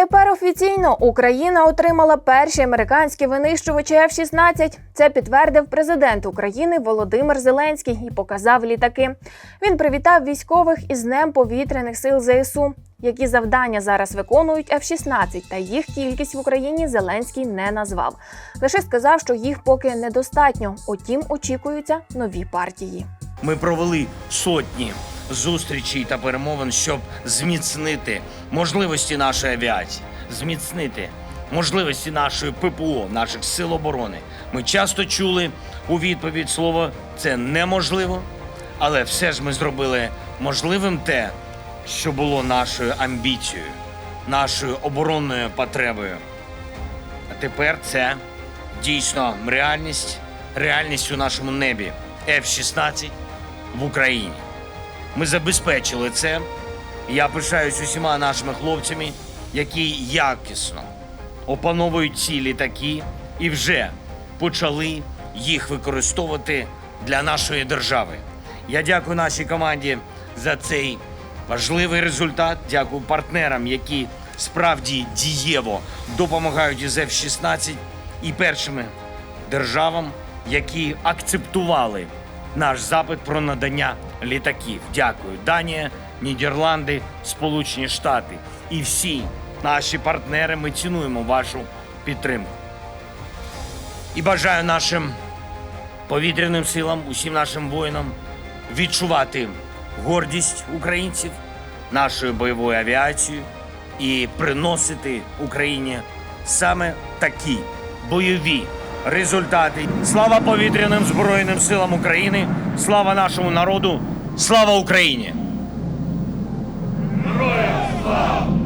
Тепер офіційно Україна отримала перші американські винищувачі F-16. Це підтвердив президент України Володимир Зеленський і показав літаки. Він привітав військових із Днем повітряних сил ЗСУ. Які завдання зараз виконують F-16 та їх кількість в Україні Зеленський не назвав. Лише сказав, що їх поки недостатньо. Утім, очікуються нові партії. Ми провели сотні зустрічей та перемовин, щоб зміцнити можливості нашої авіації, зміцнити можливості нашої ППО, наших сил оборони. Ми часто чули у відповідь слово це неможливо, але все ж ми зробили можливим те, що було нашою амбіцією, нашою оборонною потребою. А тепер це дійсно реальність, реальність у нашому небі F-16 в Україні. Ми забезпечили це. Я пишаюсь усіма нашими хлопцями, які якісно опановують ці літаки і вже почали їх використовувати для нашої держави. Я дякую нашій команді за цей важливий результат. Дякую партнерам, які справді дієво допомагають із F-16 і першими державам, які акцептували наш запит про надання літаків. Дякую. Данія, Нідерланди, Сполучені Штати і всі наші партнери. Ми цінуємо вашу підтримку. І бажаю нашим повітряним силам, усім нашим воїнам відчувати гордість українців, нашою бойовою авіацією і приносити Україні саме такі бойові результати. Слава повітряним Збройним силам України, слава нашому народу, слава Україні! Героям слава!